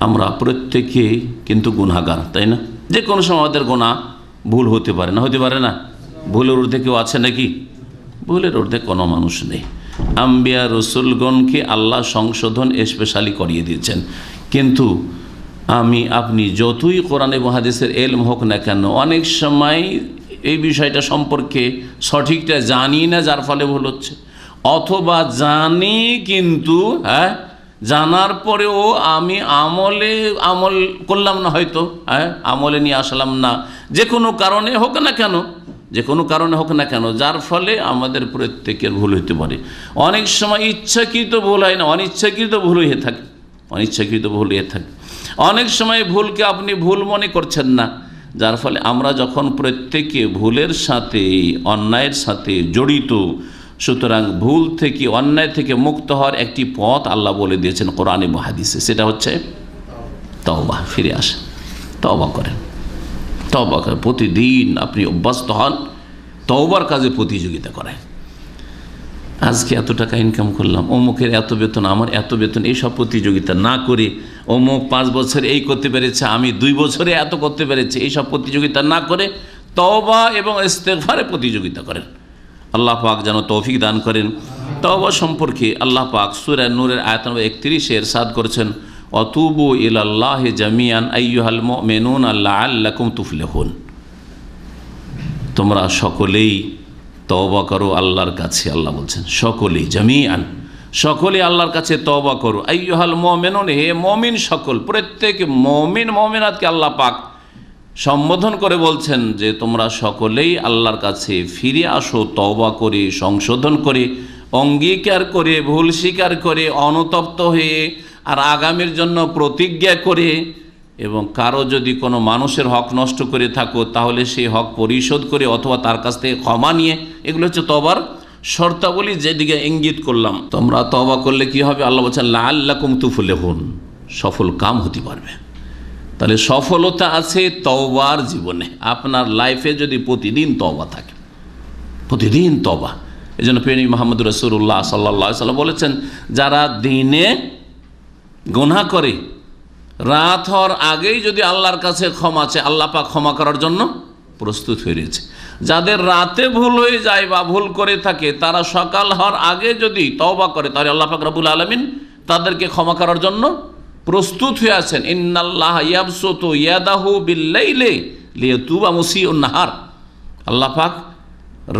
আমরা প্রত্যেকে কিন্তু গুণাগার তাই না? যে কোনো সময় আমাদের গোনা ভুল হতে পারে না, হতে পারে না? ভুলের ঊর্ধ্বে কেউ আছে নাকি? ভুলের ঊর্ধ্বে কোনো মানুষ নেই। আম্বিয়া রসুলগণকে আল্লাহ সংশোধন স্পেশালি করিয়ে দিয়েছেন। কিন্তু আমি, আপনি যতই কোরআন এবং হাদিসের এলম হোক না কেন, অনেক সময় এই বিষয়টা সম্পর্কে সঠিকটা জানি না, যার ফলে ভুল হচ্ছে। অথবা জানি কিন্তু হ্যাঁ জানার পরেও আমি আমলে, আমল করলাম না হয়তো হ্যাঁ? আমলে নিয়ে আসলাম না। যে কোনো কারণে হোক না কেন, যে কোনো কারণে হোক না কেন, যার ফলে আমাদের প্রত্যেকের ভুল হতে পারে। অনেক সময় ইচ্ছাকৃত ভুল হয় না, অনিচ্ছাকৃত ভুল হয়ে থাকে, অনিচ্ছাকৃত ভুল হয়ে থাকে। অনেক সময় ভুলকে আপনি ভুল মনে করছেন না, যার ফলে আমরা যখন প্রত্যেকে ভুলের সাথে, অন্যায়ের সাথে জড়িত সুতরাং ভুল থেকে, অন্যায় থেকে মুক্ত হওয়ার একটি পথ আল্লাহ বলে দিয়েছেন কোরআনে মহাদিসে সেটা হচ্ছে তওবা। ফিরে আসেন। তওবা করেন। তওবা করেন। প্রতিদিন আপনি অভ্যস্ত হন। তওবার কাজে প্রতিযোগিতা করেন। আজকে এত টাকা ইনকাম করলাম, অমুকের এত বেতন, আমার এত বেতন, এইসব প্রতিযোগিতা না করে অমুক পাঁচ বছরে এই করতে পেরেছে, আমি দুই বছরে এত করতে পেরেছি, এইসব প্রতিযোগিতা না করে তওবা এবং ইস্তেগফারে প্রতিযোগিতা করেন। আল্লাহ পাক যেন তৌফিক দান করেন। তওবা সম্পর্কে আল্লাহ পাক সুরা নূরের আয়াত নম্বর একত্রিশে এরশাদ করেছেন, অতুবু ইলাল্লাহ জামিয়ান আইয়ুহাল মেনুন আল্লাহ আল্লাকুম তুফলেহুন। তোমরা সকলেই তওবা করো আল্লাহর কাছে, আল্লাহ বলছেন, সকলেই জামিয়ান সকলে আল্লাহর কাছে তওবা করো। আইয়ুহাল মমেনুন, হে মমিন সকল, প্রত্যেক মমিন, মমিনাতকে আল্লাহ পাক সম্বোধন করে বলছেন যে তোমরা সকলেই আল্লাহর কাছে ফিরে আসো, তওবা করে, সংশোধন করে, অঙ্গীকার করে, ভুল স্বীকার করে, অনুতপ্ত হয়ে আর আগামীর জন্য প্রতিজ্ঞা করে এবং কারও যদি কোনো মানুষের হক নষ্ট করে থাকো, তাহলে সেই হক পরিশোধ করে অথবা তার কাছ থেকে ক্ষমা নিয়ে। এগুলো হচ্ছে তবার শর্তাবলী যেদিকে ইঙ্গিত করলাম। তোমরা তবা করলে কি হবে? আল্লাহ বলছেন লাল্লাকুম তুফুলে হন সফল কাম হতে পারবে। তাহলে সফলতা আছে তওবার জীবনে। আপনার লাইফে যদি প্রতিদিন তওবা থাকে, প্রতিদিন তবা এই জন্য প্রেমী মোহাম্মদ রসুল্লাহ সাল্লা সাল্লাম বলেছেন, যারা দিনে গুনাহ করে, রাত হওয়ার আগেই যদি আল্লাহর কাছে ক্ষমা আছে আল্লাহ পাক ক্ষমা করার জন্য প্রস্তুত হয়ে রয়েছে। যাদের রাতে ভুল হয়ে যায় বা ভুল করে থাকে, তারা সকাল হওয়ার আগে যদি তওবা করে, তাহলে আল্লাহ পাক রবুল আলমিন তাদেরকে ক্ষমা করার জন্য প্রস্তুত হয়ে আছেন, ইন্নাল্লাহ ইয়াবসত ইয়াদাহু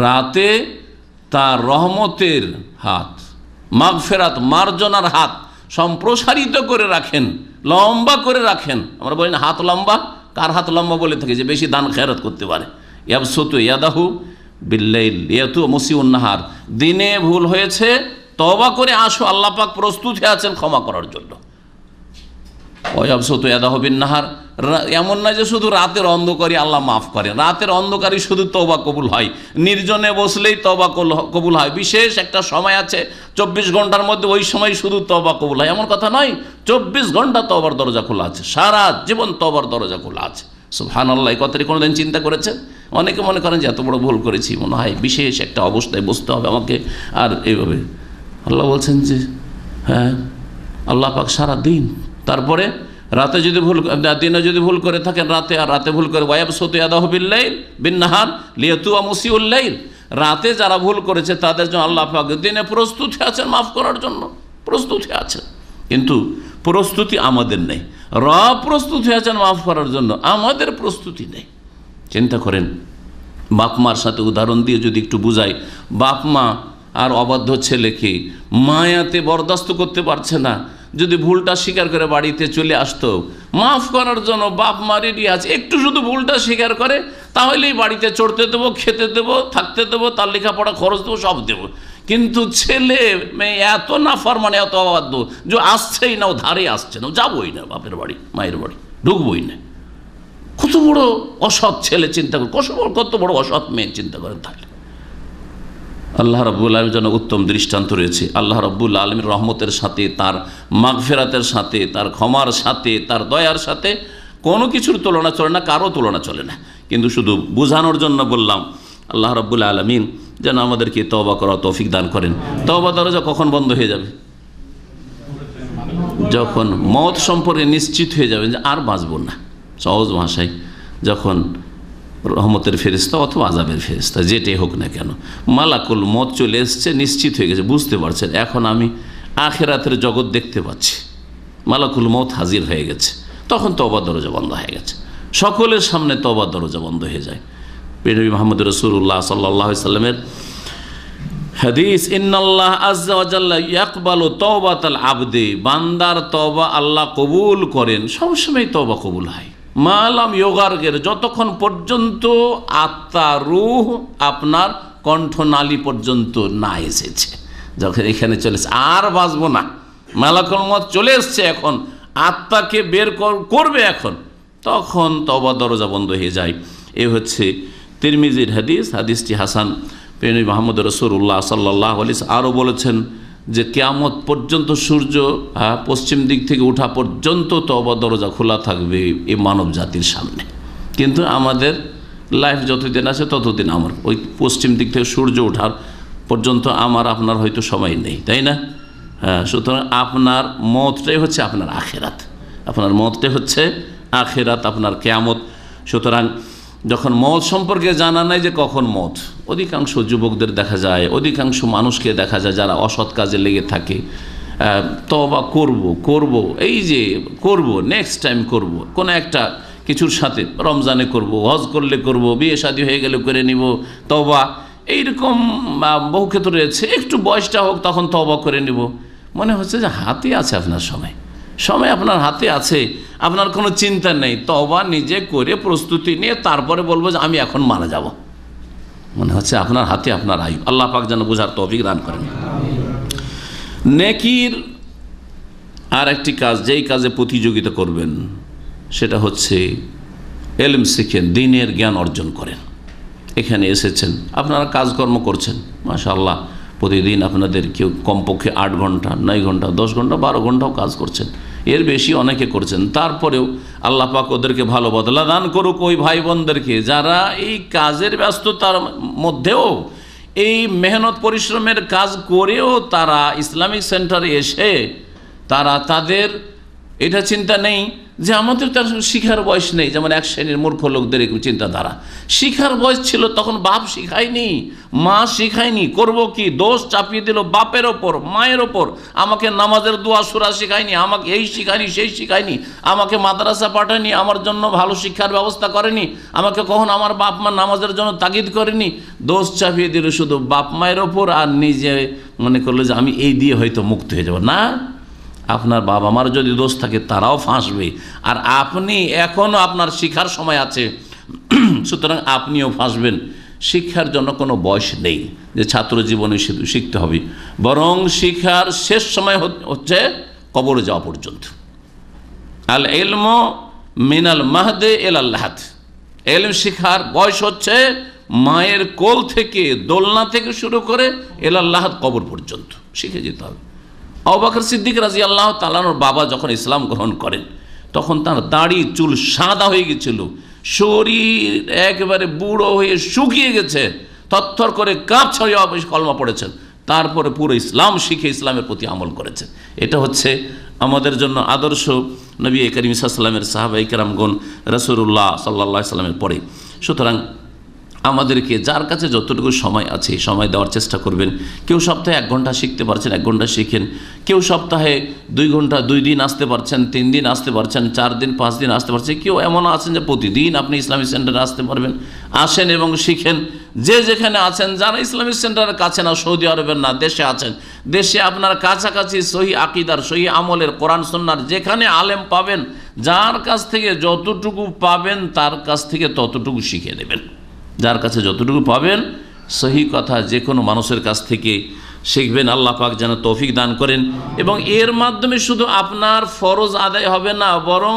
রাতে তার রহমতের হাত, মাগফেরাত, মার্জনার হাত সম্প্রসারিত করে রাখেন, লম্বা করে রাখেন। আমরা বলি না, হাত লম্বা? কার হাত লম্বা বলে থাকি? যে বেশি দান খেয়ারত করতে পারে। ইয়াবসতু ইয়াদাহু বিল্লাইল ইয়াতু দিনে ভুল হয়েছে তবা করে আসো, আল্লাহ পাক প্রস্তুত হয়ে আছেন ক্ষমা করার জন্য। এদা নাহার এমন নয় যে শুধু রাতের অন্ধকারই আল্লাহ মাফ করেন। রাতের অন্ধকারই শুধু তবা কবুল হয়। নির্জনে বসলেই তবা কবুল হয়। বিশেষ একটা সময় আছে, চব্বিশ ঘণ্টার মধ্যে ওই সময় শুধু তবা কবুল হয়। এমন কথা নয়, চব্বিশ ঘণ্টা তবার দরজা খোলা আছে। সারা জীবন তবার দরজা খোলা আছে। সুহান আল্লাহ এই কথাটি কোনোদিন চিন্তা করেছেন? অনেকে মনে করেন যে এত বড় ভুল করেছি, মনে হয় বিশেষ একটা অবস্থায় বসতে হবে আমাকে। আর এইভাবে আল্লাহ বলছেন যে হ্যাঁ আল্লাহ পাক সারা দিন তারপরে রাতে যদি ভুল, দিনে যদি ভুল করে থাকেন রাতে, আর রাতে ভুল করে ওয়াব সতে আদা হবিল্লাইল বিন নাহার লিয়াতু মুসিউল্লাইল রাতে যারা ভুল করেছে তাদের জন্য আল্লাহ পাক দিনে প্রস্তুত আছেন মাফ করার জন্য। প্রস্তুত আছেন। কিন্তু প্রস্তুতি আমাদের নেই। র প্রস্তুত আছেন মাফ করার জন্য। আমাদের প্রস্তুতি নেই। চিন্তা করেন, বাপ মার সাথে উদাহরণ দিয়ে যদি একটু বুঝাই, বাপ মা আর অবাধ্য ছেলেকে মায়াতে বরদাস্ত করতে পারছে না? যদি ভুলটা স্বীকার করে বাড়িতে চলে আসতো, মাফ করার জন্য বাপ মা রেডি আছে, একটু শুধু ভুলটা স্বীকার করে, তাহলেই বাড়িতে চড়তে দেবো, খেতে দেবো, থাকতে দেবো, তার লেখাপড়া খরচ দেবো, সব দেবো। কিন্তু ছেলে, মেয়ে এত না মানে এত অবাধ্য, যে আসছেই না, ও ধারে আসছে না যাবোই না বাপের বাড়ি, মায়ের বাড়ি, ঢুকবোই না। কত বড় অসৎ ছেলে চিন্তা করে, কত বড় কত বড় অসৎ মেয়ে চিন্তা করেন তাহলে? আল্লাহ রব্বুল আলমের জন্য উত্তম দৃষ্টান্ত রয়েছে। আল্লাহ রব্বুল আলমীর রহমতের সাথে, তার মাগফেরাতের সাথে, তার ক্ষমার সাথে, তার দয়ার সাথে কোনো কিছুর তুলনা চলে না, কারও তুলনা চলে না। কিন্তু শুধু বোঝানোর জন্য বললাম, আল্লাহ রব্বুল আলমিন যেন আমাদেরকে তবা করা তৌফিক দান করেন। তবা দরজা কখন বন্ধ হয়ে যাবে? যখন মত সম্পর্কে নিশ্চিত হয়ে যাবেন যে আর বাঁচব না। সহজ ভাষায়, যখন রহমতের ফেরিস্তা অথবা আজাবের ফেরিস্তা যেটাই হোক না কেন। মালাকুল মত চলে এসছে, নিশ্চিত হয়ে গেছে, বুঝতে পারছেন, এখন আমি আখেরাতের জগৎ দেখতে পাচ্ছি। মালাকুল মত হাজির হয়ে গেছে, তখন তবা দরজা বন্ধ হয়ে গেছে। সকলের সামনে তবা দরজা বন্ধ হয়ে যায়। পেনবী মোহাম্মদ রসুল্লাহ সাল্লাহ সাল্লামের হাদিস, ইন্নাল্লাহ ইয়াকবালু তওবাতাল আবদে, বান্দার তওবা আল্লাহ কবুল করেন। সবসময় তওবা কবুল হয়। মালাম যোগার্গের যতক্ষণ পর্যন্ত আত্মা রুহ আপনার কণ্ঠনালী পর্যন্ত না এসেছে, যখন এখানে চলেছে, আর বাঁচবো না। মালাকুল মত চলে এসছে এখন, আত্মাকে বের কর- করবে এখন। তখন তবা দরজা বন্ধ হয়ে যায়। এ হচ্ছে তিরমিজির হাদিস, হাদিসটি হাসান পেনি মাহমুদ রসুল্লাহ সাল্লাহ আলিস আরও বলেছেন যে কেয়ামত পর্যন্ত সূর্য আহ, পশ্চিম দিক থেকে ওঠা পর্যন্ত তবা দরজা খোলা থাকবে এই মানব জাতির সামনে। কিন্তু আমাদের লাইফ যতদিন আছে ততদিন আমার ওই পশ্চিম দিক থেকে সূর্য ওঠার পর্যন্ত আমার আপনার হয়তো সময় নেই তাই না? হ্যাঁ সুতরাং আপনার মতটাই হচ্ছে আপনার আখেরাত। আপনার মতটাই হচ্ছে আখেরাত আপনার কেয়ামত। সুতরাং যখন মত সম্পর্কে জানা নাই যে কখন মত, অধিকাংশ যুবকদের দেখা যায়, অধিকাংশ মানুষকে দেখা যায় যারা অসৎ কাজে লেগে থাকে। তবা করব করব, এই যে করব নেক্সট টাইম করব, কোনো একটা কিছুর সাথে রমজানে করব, হজ করলে করব, বিয়ে শাদী হয়ে গেলে করে নিব তবা এইরকম বহু ক্ষেত্রে রয়েছে। একটু বয়সটা হোক তখন তবা করে নিব। মনে হচ্ছে যে হাতে আছে আপনার সময়। সময় আপনার হাতে আছে, আপনার কোনো চিন্তা নেই তবা নিজে করে প্রস্তুতি নিয়ে তারপরে বলব যে আমি এখন মারা যাব। মনে হচ্ছে আপনার হাতে আপনার আয়ু। আল্লাহ পাক যেন বোঝার তৌফিক দান করেন। নেকির আর একটি কাজ, যেই কাজে প্রতিযোগিতা করবেন, সেটা হচ্ছে এলম শিখেন, দিনের জ্ঞান অর্জন করেন। এখানে এসেছেন, আপনারা কাজকর্ম করছেন মাশা আল্লাহ প্রতিদিন আপনাদের কেউ কমপক্ষে আট ঘণ্টা, নয় ঘণ্টা, দশ ঘণ্টা, বারো ঘন্টাও কাজ করছেন। এর বেশি অনেকে করছেন। তারপরেও আল্লাহ পাক ওদেরকে ভালো বদলা দান করুক ওই ভাই বোনদেরকে যারা এই কাজের ব্যস্ততার মধ্যেও এই মেহনত পরিশ্রমের কাজ করেও তারা ইসলামিক সেন্টারে এসে তারা তাদের এটা চিন্তা নেই যে আমাদের তার শিখার বয়স নেই, যেমন এক শ্রেণির মূর্খ লোকদের এরকম চিন্তাধারা। শিখার বয়স ছিল, তখন বাপ শিখায়নি, মা শিখায়নি, করব কি? দোষ চাপিয়ে দিল বাপের ওপর, মায়ের ওপর। আমাকে নামাজের দোয়া সুরা শিখায়নি, আমাকে এই শিখায়নি, সেই শিখায়নি। আমাকে মাদ্রাসা পাঠায়নি, আমার জন্য ভালো শিক্ষার ব্যবস্থা করেনি। আমাকে কখন আমার বাপ মা নামাজের জন্য তাগিদ করেনি। দোষ চাপিয়ে দিল শুধু বাপ মায়ের ওপর, আর নিজে মনে করল যে আমি এই দিয়ে হয়তো মুক্ত হয়ে যাব। না আপনার বাবা মার যদি দোষ থাকে, তারাও ফাঁসবে। আর আপনি এখনও আপনার শিখার সময় আছে। সুতরাং আপনিও ফাঁসবেন। শিক্ষার জন্য কোনো বয়স নেই যে ছাত্র জীবনে শিখতে হবে। বরং শিক্ষার শেষ সময় হচ্ছে কবরে যাওয়া পর্যন্ত। আল এলম মিনাল মাহদে এল আল্লাহাত এলম শিখার বয়স হচ্ছে মায়ের কোল থেকে, দোলনা থেকে শুরু করে এল আল্লাহাত কবর পর্যন্ত। শিখে যেতে হবে। অবাকর সিদ্দিক রাজি আল্লাহ তালানোর বাবা যখন ইসলাম গ্রহণ করেন, তখন তার দাড়ি, চুল সাদা হয়ে গেছিল। শরীর একেবারে বুড়ো হয়ে শুকিয়ে গেছে। থরথর করে কাপ ছড়িয়ে কলমা পড়েছেন। তারপরে পুরো ইসলাম শিখে ইসলামের প্রতি আমল করেছে এটা হচ্ছে আমাদের জন্য আদর্শ নবী করিম সাল্লামের সাহাবাই কেরামগণ রসুল্লাহ সাল্লা সাল্লামের পরে। সুতরাং আমাদেরকে যার কাছে যতটুকু সময় আছে সময় দেওয়ার চেষ্টা করবেন। কেউ সপ্তাহে এক ঘণ্টা শিখতে পারছেন, এক ঘণ্টা শিখেন। কেউ সপ্তাহে দুই ঘণ্টা, দুই দিন আসতে পারছেন, তিন দিন আসতে পারছেন, চার দিন, পাঁচ দিন আসতে পারছেন। কেউ এমন আছেন যে প্রতিদিন আপনি ইসলামিক সেন্টারে আসতে পারবেন। আসেন এবং শিখেন। যে যেখানে আছেন, যারা ইসলামিক সেন্টারের কাছে না, সৌদি আরবের না, দেশে আছেন, দেশে আপনার কাছাকাছি সহি আকিদার, সহি আমলের, কোরআন সন্ন্যার যেখানে আলেম পাবেন, যার কাছ থেকে যতটুকু পাবেন, তার কাছ থেকে ততটুকু শিখে নেবেন। যার কাছে যতটুকু পাবেন, সহি কথা যে কোনো মানুষের কাছ থেকে শিখবেন, আল্লাহ পাক যেন তৌফিক দান করেন। এবং এর মাধ্যমে শুধু আপনার ফরজ আদায় হবে না, বরং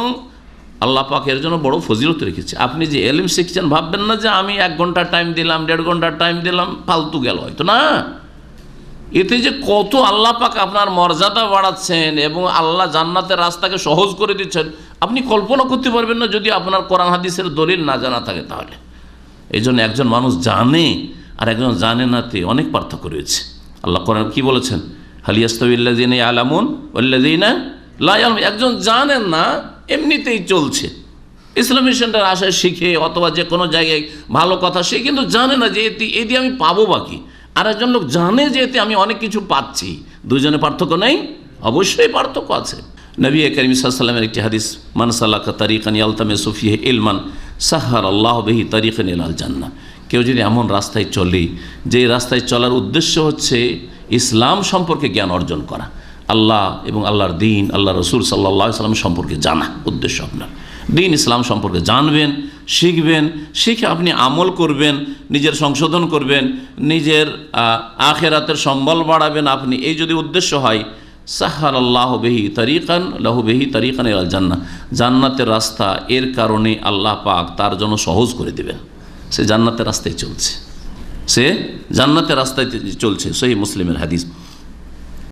আল্লাহ পাক এর জন্য বড় ফজিলত রেখেছে। আপনি যে এলিম শিখছেন, ভাববেন না যে আমি এক ঘণ্টা টাইম দিলাম, দেড় ঘণ্টা টাইম দিলাম, ফালতু গেল, হয়তো না। এতে যে কত আল্লাহ পাক আপনার মর্যাদা বাড়াচ্ছেন এবং আল্লাহ জান্নাতের রাস্তাকে সহজ করে দিচ্ছেন, আপনি কল্পনা করতে পারবেন না যদি আপনার কোরআন হাদিসের দলিল না জানা থাকে তাহলে। এই জন্য একজন মানুষ জানে আর একজন জানে নাতে অনেক পার্থক্য রয়েছে। আল্লাহ কোরআন কি বলেছেন? হালিয়াস্তাবিল্লাদিন আলামুন ওল্লাদিনা লায়াল একজন জানেন না, এমনিতেই চলছে। ইসলামী সেন্টার আসায় শিখে অথবা যে কোনো জায়গায় ভালো কথা সে কিন্তু জানে না যে এটি এটি আমি পাবো বাকি আর একজন লোক জানে যে এতে আমি অনেক কিছু পাচ্ছি। দুজনে পার্থক্য নেই? অবশ্যই পার্থক্য আছে। নবী করিম সাল্লামের একটি হাদিস মানসাল্লাহ তারিকান আলতামে সুফিহে ইলমান সাহার আল্লাহ বেহি তারিকান ইলাল জান্না কেউ যদি এমন রাস্তায় চলে, যে রাস্তায় চলার উদ্দেশ্য হচ্ছে ইসলাম সম্পর্কে জ্ঞান অর্জন করা। আল্লাহ এবং আল্লাহর দিন আল্লাহ রসুল সাল্লাহ সাল্লাম সম্পর্কে জানা উদ্দেশ্য আপনার। দিন ইসলাম সম্পর্কে জানবেন, শিখবেন, শিখে আপনি আমল করবেন, নিজের সংশোধন করবেন, নিজের আখেরাতের সম্বল বাড়াবেন। আপনি এই যদি উদ্দেশ্য হয় সাহার আল্লাহ বেহি তারিকান লাহুবেহি বেহি তারিকান আল জান্না জান্নাতের রাস্তা এর কারণে আল্লাহ পাক তার জন্য সহজ করে দেবেন। সে জান্নাতের রাস্তায় চলছে। সে জান্নাতের রাস্তায় চলছে সেই মুসলিমের হাদিস।